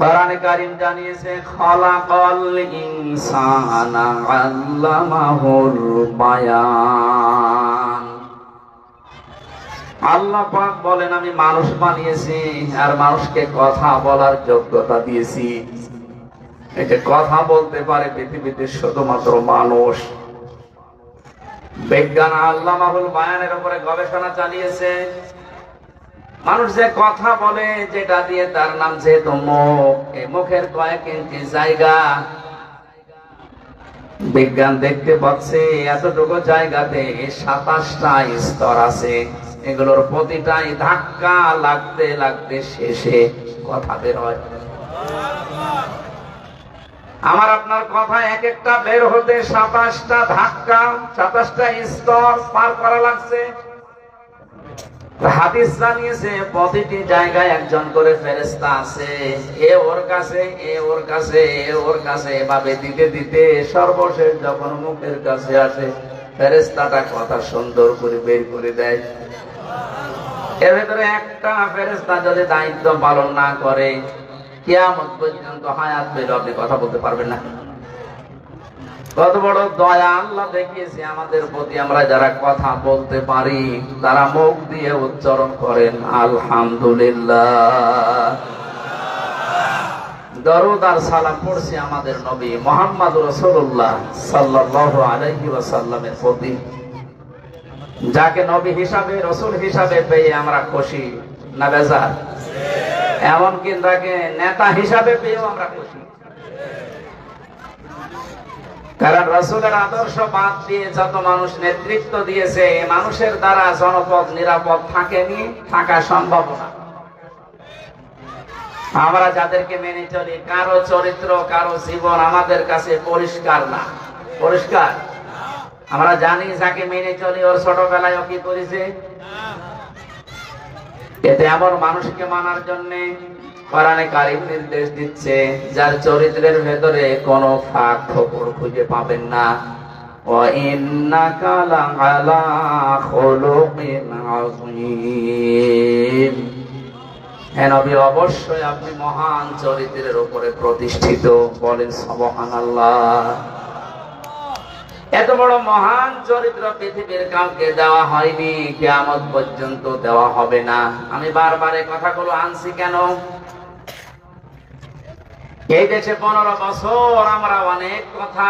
কোরআনে কারীম জানিয়েছে, খলাকাল ইনসানা আল্লামাহুল বায়ান। আল্লাহ পাক বলেন, আমি মানুষ বানিয়েছি আর মানুষকে কথা বলার যোগ্যতা দিয়েছি। এই কথা বলতে পারে পৃথিবীতে শুধুমাত্র মানুষ। বিজ্ঞান আল্লাহ মাহুল বায়ানের উপরে গবেষণা চালিয়েছে মানুষ যে কথা বলে, যেটা দিয়ে তার নাম যেহেতু মুখ মুখের কয়েক ইঞ্চি জায়গা। বিজ্ঞান দেখতে পাচ্ছে, এতটুকু জায়গাতে সাতাশটা স্তর আছে। এগুলোর প্রতিটাই ধাক্কা লাগতে লাগতে শেষে কথা বের হয় আমার আপনার কথা এক একটা বের হতে সাতাশটা ধাক্কা, সাতাশটা স্তর পার করা লাগছে। হাদিস জানিয়েছে, প্রতিটি জায়গায় একজন করে ফেরেস্তা আছে। এ ওর কাছে, এ ওর কাছে, এ ওর কাছে, এভাবে দিতে দিতে সর্বশেষ যখন মুখের কাছে আসে ফেরেস্তাটা কথা সুন্দর করে বের করে দেয়। এর ভেতরে একটা ফেরেস্তা যদি দায়িত্ব পালন না করে, কিয়ামত পর্যন্ত হায়াত পেলে আপনি কথা বলতে পারবেন না। কত বড় দয়া আল্লাহ দেখিয়েছে আমাদের প্রতি। আমরা যারা কথা বলতে পারি, তারা মুখ দিয়ে উচ্চারণ করেন, আলহামদুলিল্লাহ। সালাম আমাদের নবী মোহাম্মদ রসুল্লাহ আলাইহি ওয়াসাল্লামের প্রতি। যাকে নবী হিসাবে, রসুল হিসাবে পেয়ে আমরা খুশি, না বেজার? এমনকি তাকে নেতা হিসাবে পেয়েও আমরা খুশি। কারণ রসুলের আদর্শ বাদ দিয়ে যত মানুষ নেতৃত্ব দিয়েছে মানুষের দ্বারা জনপদ নিরাপদ থাকেনি, থাকা সম্ভব না। আমরা যাদেরকে মেনে চলি, কারও চরিত্র, কারও জীবন আমাদের কাছে পরিষ্কার না। পরিষ্কার? আমরা জানি যাকে মেনে চলি, ওর ছোটবেলায় কি করেছে? এতে এমন মানুষকে মানার জন্য কোরআনে কারিম নির্দেশ দিচ্ছে, যার চরিত্রের ভেতরে কোনো ফাঁক ফোকর খুঁজে পাবেন না। অবশ্যই আপনি মহান চরিত্রের উপরে প্রতিষ্ঠিত। বলেন সবহান আল্লাহ এত বড় মহান চরিত্র পৃথিবীর কাউকে দেওয়া হয়নি, কেয়ামত পর্যন্ত দেওয়া হবে না। আমি বারবার কথাগুলো আনছি কেন? এই দেশে পনেরো বছর আমরা অনেক কথা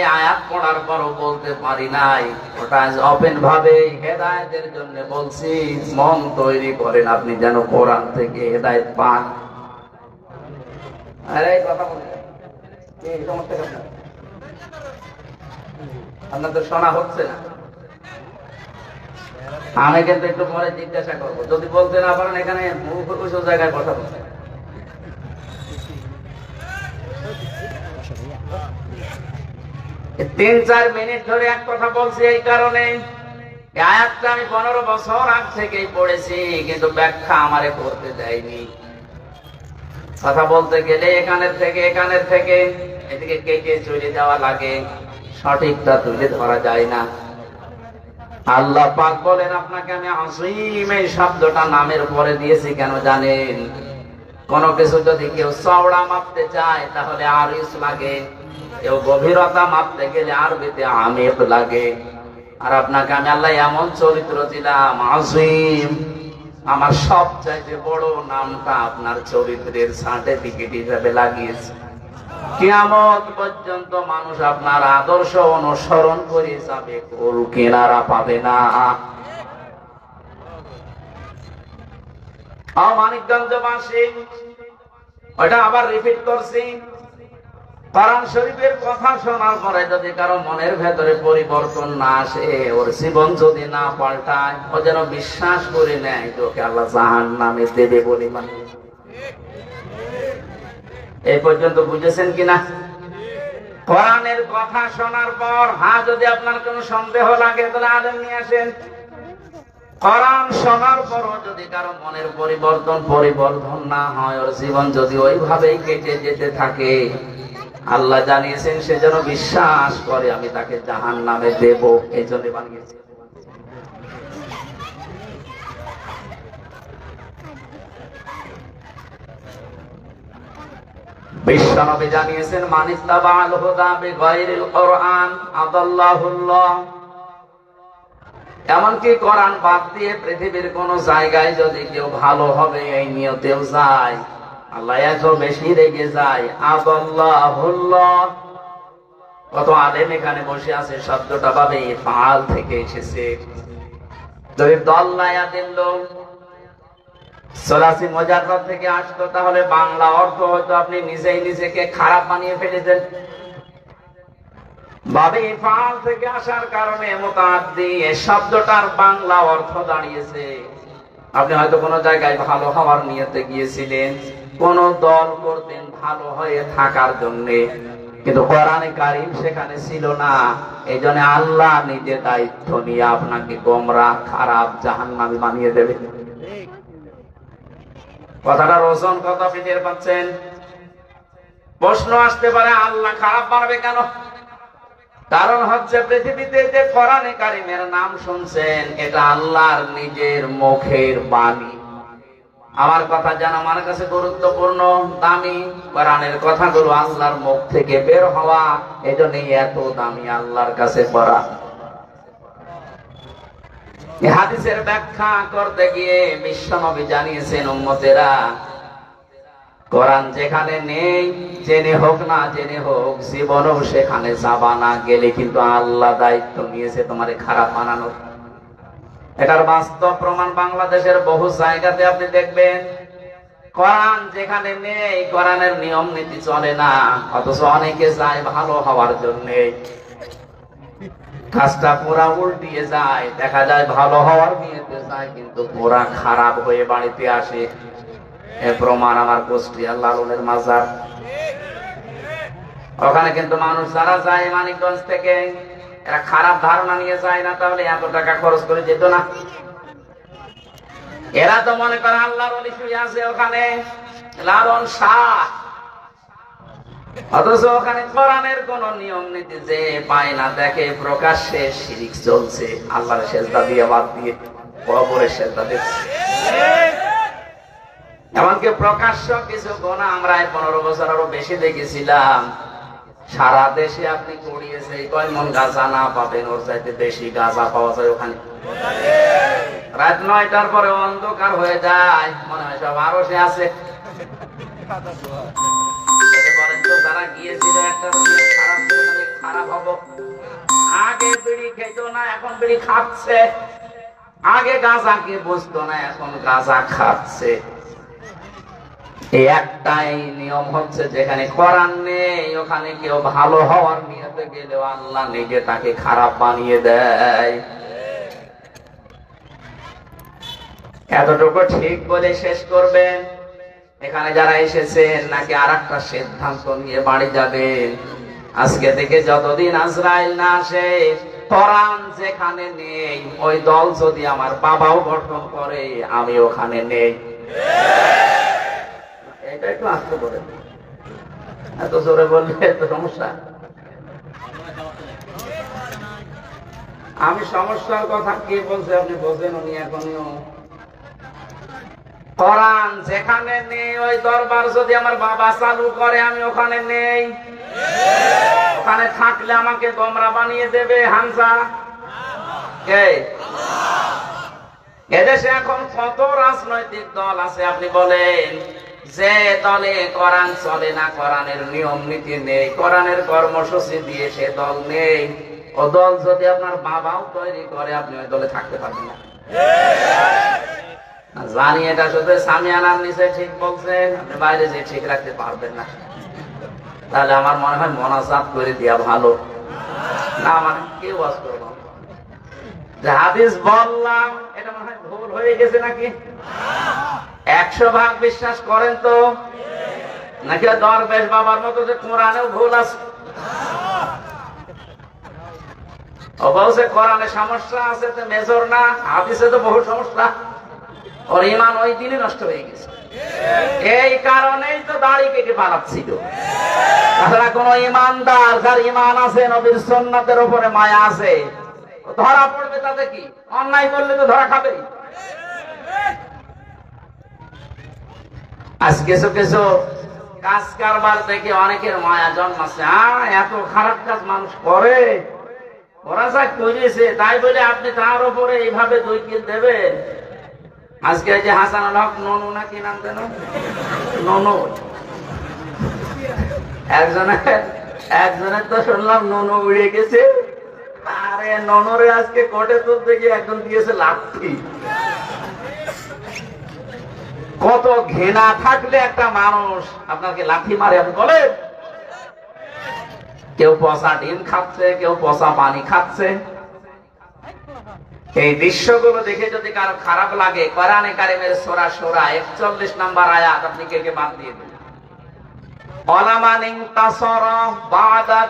এই আয়াত পড়ার পরও বলতে পারি নাই। ওটা ওপেন ভাবে হেদায়তের জন্য বলছি, মন তৈরি করেন আপনি যেন কোরআন থেকে হেদায়ত পান। আরে শোনা হচ্ছে না। আমি কিন্তু একটু পরে জিজ্ঞাসা করব। যদি বলতে না পারেন, এখানে মুখ জায়গায় কথা বলতে। তিন, চার মিনিট ধরে এক কথা বলছি এই কারণে। আয়াতটা আমি পনেরো বছর আগ থেকেই পড়েছি, কিন্তু ব্যাখ্যা আমারে করতে দেয়নি। কথা বলতে গেলে এখানের থেকে এখানের থেকে এদিকে কেটে চলে যাওয়া লাগে, সঠিকটা তুলে ধরা যায় না। আল্লাহ পাক বলেন, আপনাকে আমি আসিম এই শব্দটা নামের পরে দিয়েছি, কেন জানেন? কোন কিছু যদি কেউ চওড়া মাপতে চায়, তাহলে আরিস লাগে। কেউ গভীরতা মাপতে গেলে আরবিতে আমির লাগে। আর আপনাকে আমি আল্লাহ এমন চরিত্র দিলাম আসিম আমার সবচাইতে বড় নামটা আপনার চরিত্রের সার্টিফিকেট হিসাবে লাগিয়েছে। কিয়ামত পর্যন্ত মানুষ আপনার আদর্শ অনুসরণ করে যাবে কোল কেনারা পাবে না। ওটা আবার রিপিট করছি। শরীফের কথা শোনার পরে যদি কারও মনের ভেতরে পরিবর্তন না আসে, ওর জীবন যদি না পাল্টায়, ও যেন বিশ্বাস করে নেয়, তোকে আল্লাহ জাহান নামে দেবে বলে মানে। এই পর্যন্ত বুঝেছেন কিনা? কোরআনের কথা শোনার পর হ্যাঁ যদি আপনার কোনো সন্দেহ লাগে, তাহলে আলেম নিয়ে আসেন। কোরআন শোনার পরও যদি কারও মনের পরিবর্তন পরিবর্তন না হয়, ওর জীবন যদি ওইভাবেই কেটে যেতে থাকে, আল্লাহ জানিয়েছেন সে যেন বিশ্বাস করে, আমি তাকে জাহান নামে দেব। এই জন্য বানিয়েছি। বিশ্বনবী জানিয়েছেন মানিস্তাবা আল হুদা বিগাইরিল কোরআন আদাল্লাহুল্লাহ। এমনকি কোরআন বাদ দিয়ে পৃথিবীর কোন জায়গায় যদি কেউ ভালো হবে, এই নিয়তেও যায়। আল্লাহ এত বেশি রেগে যায়। আদাল্লাহুল্লাহ। কত আলেম এখানে বসে আছে, শব্দটা পাবে ফাল থেকে এসেছে। থেকে আসতো তাহলে বাংলা অর্থ হয়তো আপনি নিজেই নিজেকে খারাপ বানিয়ে ফেলেছেন। বাবে, ফাল থেকে আসার কারণে মোতাদ্দি এই শব্দটার বাংলা অর্থ দাঁড়িয়েছে। আপনি হয়তো কোনো জায়গায় ভালো হওয়ার নিয়তে গিয়েছিলেন, কোন দল করতেন ভালো হয়ে থাকার জন্যে। কিন্তু কোরআনে কারিম সেখানে ছিল না। এই জন্য আল্লাহ নিজে দায়িত্ব নিয়ে আপনাকে গোমরা, খারাপ, জাহান্নামী বানিয়ে দেবে। কথাটার ওজন কত আপনি টের পাচ্ছেন? প্রশ্ন আসতে পারে, আল্লাহ খারাপ বানাবে কেন? কারণ হচ্ছে পৃথিবীতে যে কোরআনে কারিমের নাম শুনছেন, এটা আল্লাহর নিজের মুখের বাণী। আমার কথা যেন আমার কাছে গুরুত্বপূর্ণ, দামি। কোরআনের কথাগুলো আল্লাহর মুখ থেকে বের হওয়া, এজন্যই এত দামি আল্লাহর কাছে পড়া। হাদিসের ব্যাখ্যা করতে গিয়ে বিশ্বনবী জানিয়েছেন, উম্মতেরা কোরআন যেখানে নেই, জেনে হোক না জেনে হোক, জীবনও সেখানে যাবা না গেলে কিন্তু আল্লাহ দায়িত্ব নিয়েছে তোমারে খারাপ বানানোর এটার বাস্তব প্রমাণ বাংলাদেশের বহু জায়গাতে আপনি দেখবেন। কোরআন যেখানে নেই, কোরআনের নিয়ম নীতি চলে না, অথচ অনেকে যায় ভালো হওয়ার জন্যে। কাজটা পুরা উল্টিয়ে যায়, দেখা যায় ভালো হওয়ার নিয়েতে যায়, কিন্তু পুরা খারাপ হয়ে বাড়িতে আসে। প্রমাণ আমার কুষ্টিয়া লালনের মাজার। ওখানে কিন্তু মানুষ যারা যায় মানিকগঞ্জ থেকে, এরা খারাপ ধারণা নিয়ে যায় না, তাহলে এত টাকা খরচ করে যেত না। এরা তো মনে করে আল্লাহর আছে ওখানে, লালন অথচ ওখানে কোরআনের কোন নিয়ম নীতি যে পায় না, দেখে প্রকাশ্যে শিরিক চলছে, আল্লাহর সেজদা দিয়ে বাদ দিয়ে কবরে সেজদা দিচ্ছে। এমনকি প্রকাশ্য কিছু গোনা আমরা পনেরো বছর আরও বেশি দেখেছিলাম। সারা দেশে আপনি করিয়েছে কয় মন গাঁজা না পাবেন, ওর চাইতে বেশি গাঁজা পাওয়া যায় ওখানে। রাত নয়টার পরে অন্ধকার হয়ে যায়, মনে হয় সব আরও সে আছে যারা গিয়েছিল করে খারাপ হব। আগে বিড়ি খেত না, এখন বিড়ি খাচ্ছে। আগে গাঁজা কে বুঝতো না, এখন গাঁজা খাচ্ছে। একটাই নিয়ম হচ্ছে যেখানে করার নেই, ওখানে কেউ ভালো হওয়ার নিয়তে গেলেও আল্লাহ নিজে তাকে খারাপ বানিয়ে দেয়। এতটুকু ঠিক বলে শেষ করবেন? এখানে যারা এসেছেন নাকি আর একটা সিদ্ধান্ত নিয়ে বাড়ি যাবেন? আজকে থেকে যতদিন আজরাইল না আসে কোরআন যেখানে নেই, ওই দল যদি আমার বাবাও গঠন করে, আমি ওখানে নেই। এটা একটু আসতে বলে এত জোরে বললে তো সমস্যা। আমি সমস্যার কথা কি বলছে আপনি বোঝেন উনি এখনও। কোরআন যেখানে নেই, ওই দরবার যদি আমার বাবা চালু করে, আমি ওখানে নেই। ওখানে থাকলে আমাকে গোমরা বানিয়ে দেবে, হামজা। কে? এদেশে এখন কত রাজনৈতিক দল আছে, আপনি বলেন। যে দলে কোরআন চলে না, কোরআনের নিয়ম নীতি নেই, কোরআনের কর্মসূচি দিয়ে সে দল নেই। ও দল যদি আপনার বাবাও তৈরি করে, আপনি ওই দলে থাকতে পারবেন না। জানি এটা শুধু সামিয়ানার নিচে ঠিক বলছেন, আপনি বাইরে যে ঠিক রাখতে পারবেন না। তাহলে আমার মনে হয় মনাজাত করে দেওয়া ভালো। না মানে কেউ ওয়াজ করব হাদিস বললাম, এটা মনে হয় ভুল হয়ে গেছে নাকি? একশো ভাগ বিশ্বাস করেন তো? নাকি দরবেশ বাবার মতো যে কোরআনেও ভুল আছে? কোরআনে সমস্যা আছে তো মেজর না, হাদিসে তো বহু সমস্যা। ওর ইমান ওই দিনে নষ্ট হয়ে গেছে। এই কারণেই তো দাড়ি কেটে পালাচ্ছিল। তাছাড়া কোন ইমানদার যার ইমান আছে, নবীর সন্ন্যতের উপরে মায়া আছে ধরা পড়বে তাতে কি? অন্যায় করলে তো ধরা খাবে আজ কিছু কিছু কাজ কারবার দেখে অনেকের মায়া জন্মাচ্ছে। আহ, এত খারাপ কাজ মানুষ করে। ওরা যা করেছে তাই বলে আপনি তার উপরে এইভাবে দুই কিল দেবেন। আজকে যে হাসান হক, ননু না কি নাম দেন? ননু। একজনের একজনের তো শুনলাম ননু উড়ে গেছে। আরে, ননরে আজকে কোটে তুলতে গিয়ে একজন দিয়েছে লাঠি। কত ঘৃণা থাকলে একটা মানুষ আপনাকে লাঠি মারে, আপনি বলেন। কেউ পচা ডিম খাচ্ছে, কেউ পচা পানি খাচ্ছে। এই দৃশ্যগুলো দেখে যদি কারও খারাপ লাগে, কোরআনে কারিমের সোরা সোরা একচল্লিশ নাম্বার আয়াত, আপনি কে কে বাদ দিয়ে দিন অলামানিং তাসরা বাদা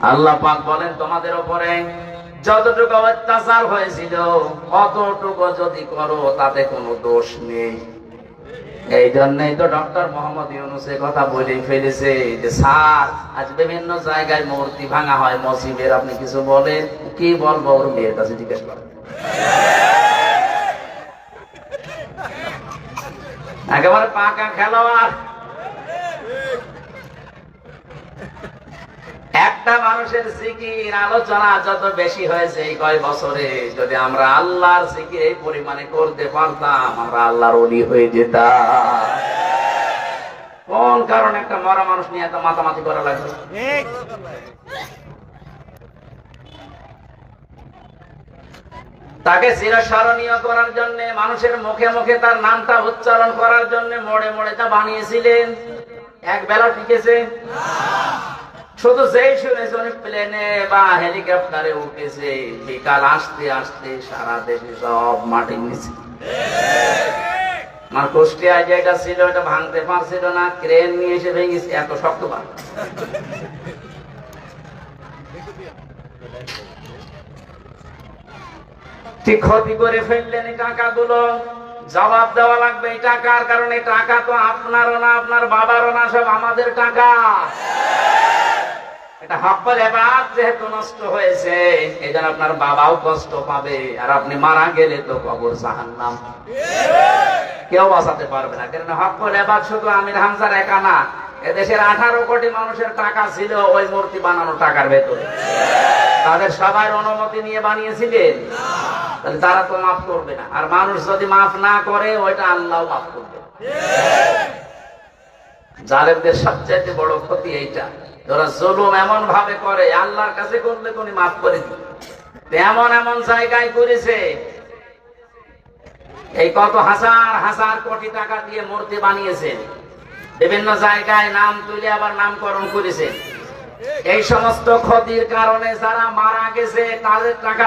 আল্লাহ পাক বলেন, তোমাদের উপরে যতটুকু অত্যাচার হয়েছিল, অতটুকু যদি করো, তাতে কোনো দোষ নেই। এই জন্যই তো ডক্টর মোহাম্মদ ইউনুস কথা বলে ফেলেছে যে, স্যার, আজ বিভিন্ন জায়গায় মূর্তি ভাঙা হয়, মসজিদের, আপনি কিছু বলেন? কি বলব? ওর মেয়ের কাছে জিজ্ঞেস করেন। একেবারে পাকা খেলোয়াড়। একটা মানুষের জিকির আলোচনা যত বেশি হয়েছে এই কয় বছরে যদি আমরা আল্লাহর জিকির এই পরিমাণে করতে পারতাম আমরা আল্লাহর অলি হয়ে যেতাম। কোন কারণে একটা মরা মানুষ নিয়ে এত মাতামাতি করা লাগবে তাকে চিরস্মরণীয় করার জন্য মানুষের মুখে মুখে তার নামটা উচ্চারণ করার জন্য মোড়ে মোড়ে তা বানিয়েছিলেন। এক বেলা টিকেছে। শুধু যেই শুনেছে উনি প্লেনে বা হেলিকপ্টারে উঠেছে, বিকাল আসতে আসতে সারা দেশে সব মাটি নিচে। ছিল এটা ভাঙতে পারছিল না, ক্রেন নিয়ে এসে ভেঙেছে এত শক্ত ঠিক ক্ষতি করে ফেললেন এই টাকাগুলো। জবাব দেওয়া লাগবে এই টাকার কারণে, টাকা তো আপনারও না, আপনার বাবারও না, সব আমাদের টাকা। এটা এবার যেহেতু নষ্ট হয়েছে এই আপনার বাবাও কষ্ট পাবে। আর আপনি মারা গেলে তো কবর কেউ বাঁচাতে পারবে না। হকল এবার শুধু আমির হামজার একা না, এদেশের আঠারো কোটি মানুষের টাকা ছিল ওই মূর্তি টাকার ভেতরে। তাদের সবার অনুমতি নিয়ে বানিয়েছিলেন। তাহলে তারা তো মাফ করবে না। আর মানুষ যদি মাফ না করে, ওইটা আল্লাহ মাফ করবে। জালেমদের সবচাইতে বড় ক্ষতি এইটা। যারা জুলুম এমন ভাবে করে, আল্লাহর কাছে করলে তুমি মাফ করে দিবে। এমন এমন জায়গায় করেছে, এই কত হাজার হাজার কোটি টাকা দিয়ে মূর্তি বানিয়েছেন বিভিন্ন জায়গায় নাম তুলে আবার নামকরণ করেছে। এই সমস্ত ক্ষতির কারণে যারা মারা গেছে, তাদের টাকা